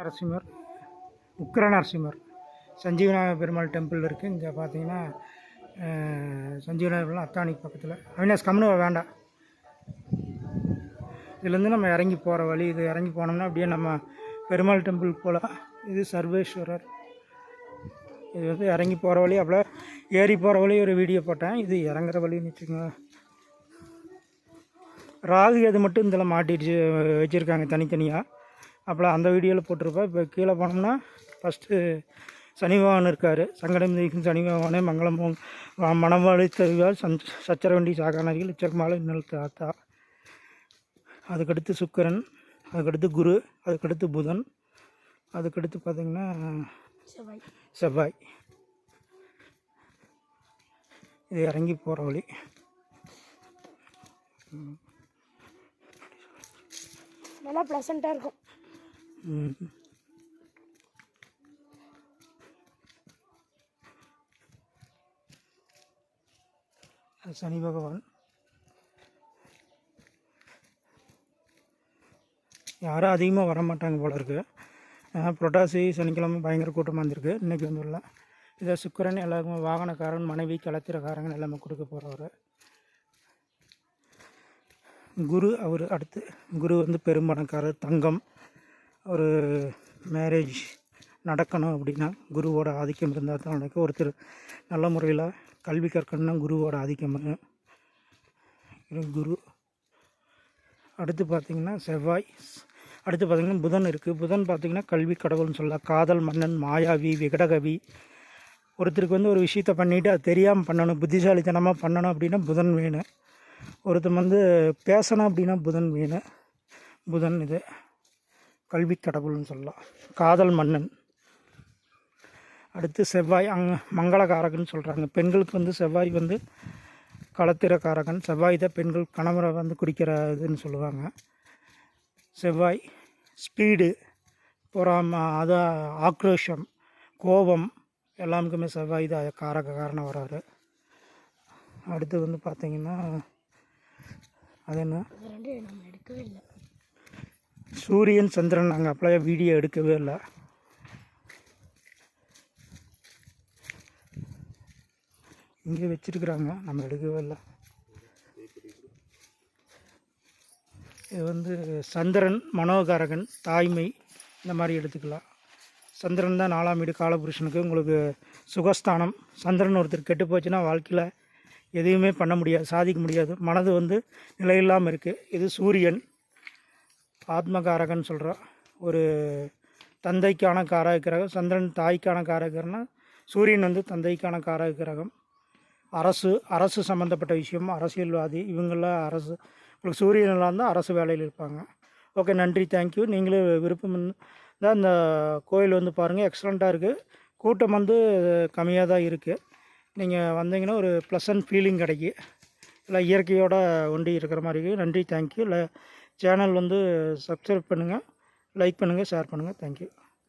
நரசிம்மர் உக்கிர Narasimhar. சஞ்சீவனாக Perumal temple இருக்குது இங்கே பார்த்தீங்கன்னா சஞ்சீவனாக பெருமாள் பக்கத்தில். அவினாஸ் கம்னு வேண்டாம். இதுலேருந்து நம்ம இறங்கி போகிற வழி இது இறங்கி போனோம்னா அப்படியே நம்ம பெருமாள் டெம்பிள் போகலாம் இது சர்வேஸ்வரர். இது வந்து இறங்கி போகிற வழி அப்படியே ஏறி போகிற வழி ஒரு வீடியோ போட்டேன். இது இறங்குற வழின்னு வச்சுக்கோங்க. ராகு அது மட்டும் இதில் மாட்டிடுச்சு வச்சுருக்காங்க தனித்தனியாக அப்போலாம் அந்த வீடியோவில் போட்டிருப்பேன் இப்போ கீழே போனோம்னா ஃபஸ்ட்டு சனி பகவான் இருக்கார். சங்கடம் தீக்கும் சனி பகவானே மங்களம் மனமளித்தவியால் சஞ் சச்சரவண்டி சாகானர்கள் இச்சகமால இன்னல் தாத்தா. அதுக்கடுத்து சுக்கிரன் அதுக்கடுத்து குரு அதுக்கடுத்து புதன் அதுக்கடுத்து பார்த்திங்கன்னா செவ்வாய். செவ்வாய். இது இறங்கி போகிற வழி. நல்லா ப்ளசண்ட்டாக இருக்கும். சனி பகவான். யாரும் அதிகமாக வர மாட்டாங்க போல இருக்கு. புரட்டாசி சனிக்கிழமை பயங்கர கூட்டமாக இருந்திருக்கு. இன்றைக்கி வந்து இல்லை. இதை சுக்கிரன் எல்லாருக்குமே வாகனக்காரன் மனைவி கலத்திரக்காரங்க எல்லாமே கொடுக்க போகிறவர் குரு அவர் அடுத்து குரு வந்து பெரும்பணக்காரர் தங்கம். ஒரு மேரேஜ் நடக்கணும் அப்படின்னா குருவோட ஆதிக்கம் இருந்தால் தான் நடக்கும். ஒருத்தர் நல்ல முறையில் கல்வி கற்கணும்னா குருவோட ஆதிக்கம் குரு. அடுத்து பார்த்திங்கன்னா செவ்வாய். அடுத்து பார்த்திங்கன்னா புதன் இருக்குது புதன் பார்த்திங்கன்னா கல்வி கடவுள்னு சொல்லலாம். காதல் மன்னன் மாயாவி விகடகவி. ஒருத்தருக்கு வந்து ஒரு விஷயத்த பண்ணிவிட்டு அது தெரியாமல் பண்ணணும் புத்திசாலித்தனமாக பண்ணணும் அப்படின்னா புதன் வேணும். ஒருத்தன் வந்து பேசணும் அப்படின்னா புதன் வேணும். புதன் இது. கல்வி கடவுள்னு சொல்லலாம். காதல் மன்னன். அடுத்து செவ்வாய் அங் மங்களகாரகன் சொல்கிறாங்க பெண்களுக்கு வந்து செவ்வாய் வந்து களத்திரக்காரகன். செவ்வாய் தான் பெண்கள் கணவரை வந்து குடிக்கிற இதுன்னு சொல்லுவாங்க. செவ்வாய் ஸ்பீடு பொறாம அதான் ஆக்ரோஷம் கோபம் எல்லாமுக்குமே செவ்வாய் தான் காரக காரணம் வராரு அடுத்து வந்து பார்த்திங்கன்னா அது என்ன இது ரெண்டு நம்ம எடுக்கவே இல்லை சூரியன் சந்திரன் நாங்கள் அப்படியே வீடியோ எடுக்கவே இல்லை. இங்கே வச்சிருக்கிறாங்க. நம்ம எடுக்கவே இல்லை. இது வந்து சந்திரன் மனோகாரகன் தாய்மை இந்த மாதிரி எடுத்துக்கலாம். சந்திரன் தான் நாலாம் வீடு காலபுருஷனுக்கு உங்களுக்கு சுகஸ்தானம். சந்திரன் ஒருத்தர் கெட்டு போச்சுன்னா வாழ்க்கையில் எதையுமே பண்ண முடியாது சாதிக்க முடியாது. மனது வந்து நிலையில்லாமல் இருக்குது இது சூரியன். ஆத்மகாரகன் சொல்கிறோம் ஒரு தந்தைக்கான காரக கிரகம் சந்திரன் தாய்க்கான காரக கிரகம்னா சூரியன் வந்து தந்தைக்கான காரக கிரகம் அரசு அரசு சம்மந்தப்பட்ட விஷயம் அரசியல்வாதி இவங்களாம் அரசு உங்களுக்கு சூரியன் இருந்தால் அரசு வேலையில் இருப்பாங்க. ஓகே நன்றி தேங்க்யூ நீங்களும் விருப்பம் தான் இந்த கோயில் வந்து பாருங்கள் எக்ஸலண்ட்டாக இருக்குது கூட்டம் வந்து கம்மியாக தான் இருக்குது நீங்கள் வந்தீங்கன்னா ஒரு ப்ளசன்ட் ஃபீலிங் கிடைக்கும். இல்லை இயற்கையோட ஒண்டி இருக்கிற மாதிரி இருக்குது நன்றி தேங்க்யூ இல்லை சேனல் வந்து சப்ஸ்கிரைப் பண்ணுங்கள் லைக் பண்ணுங்கள் ஷேர் பண்ணுங்கள் தேங்க்யூ